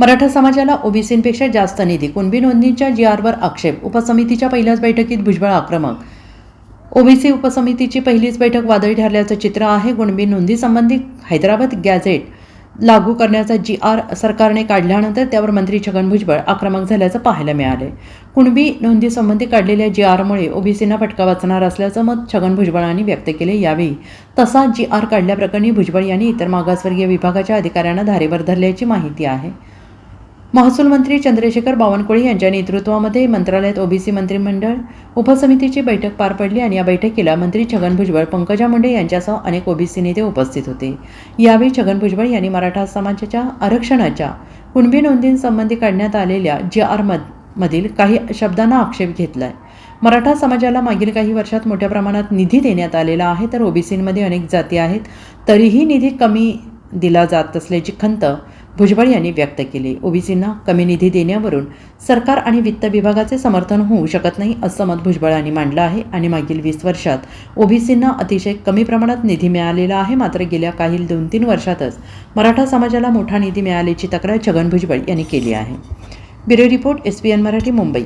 मराठा समाजाला ओबीसींपेक्षा जास्त निधी कुणबी नोंदणीच्या जी आरवर आक्षेप उपसमितीच्या पहिल्याच बैठकीत भुजबळ आक्रमक. ओबीसी उपसमितीची पहिलीच बैठक वादळी ठरल्याचं चित्र आहे कुणबी नोंदीसंबंधी हैदराबाद गॅझेट लागू करण्याचा जी आर सरकारने काढल्यानंतर त्यावर मंत्री छगन भुजबळ आक्रमक झाल्याचं पाहायला मिळाले. कुणबी नोंदीसंबंधी काढलेल्या जी आरमुळे ओबीसींना फटका वाचणार असल्याचं मत छगन भुजबळांनी व्यक्त केले यावेळी. तसा जी आर काढल्याप्रकरणी भुजबळ यांनी इतर मागासवर्गीय विभागाच्या अधिकाऱ्यांना धारेवर धरल्याची माहिती आहे. महसूल मंत्री चंद्रशेखर बावनकुळे यांच्या नेतृत्वामध्ये मंत्रालयात ओबीसी मंत्रिमंडळ उपसमितीची बैठक पार पडली आणि या बैठकीला मंत्री छगन भुजबळ पंकजा मुंडे यांच्यासह अनेक ओबीसी नेते उपस्थित होते. यावेळी छगन भुजबळ यांनी मराठा समाजाच्या आरक्षणाच्या कुणबी नोंदींसंबंधी काढण्यात आलेल्या जे आर मधील काही शब्दांना आक्षेप घेतलाय. मराठा समाजाला मागील काही वर्षात मोठ्या प्रमाणात निधी देण्यात आलेला आहे तर ओबीसींमध्ये अनेक जाती आहेत तरीही निधी कमी दिला जात असल्याची खंत भुजबळ यांनी व्यक्त केली. ओबीसींना कमी निधी देण्यावरून सरकार आणि वित्त विभागाचे समर्थन होऊ शकत नाही असं मत भुजबळांनी मांडलं आहे आणि मागील वीस वर्षात ओबीसींना अतिशय कमी प्रमाणात निधी मिळालेला आहे. मात्र गेल्या काही दोन तीन वर्षातच मराठा समाजाला मोठा निधी मिळाल्याची तक्रार छगन भुजबळ यांनी केली आहे. Bureau report S P N Marathi Mumbai.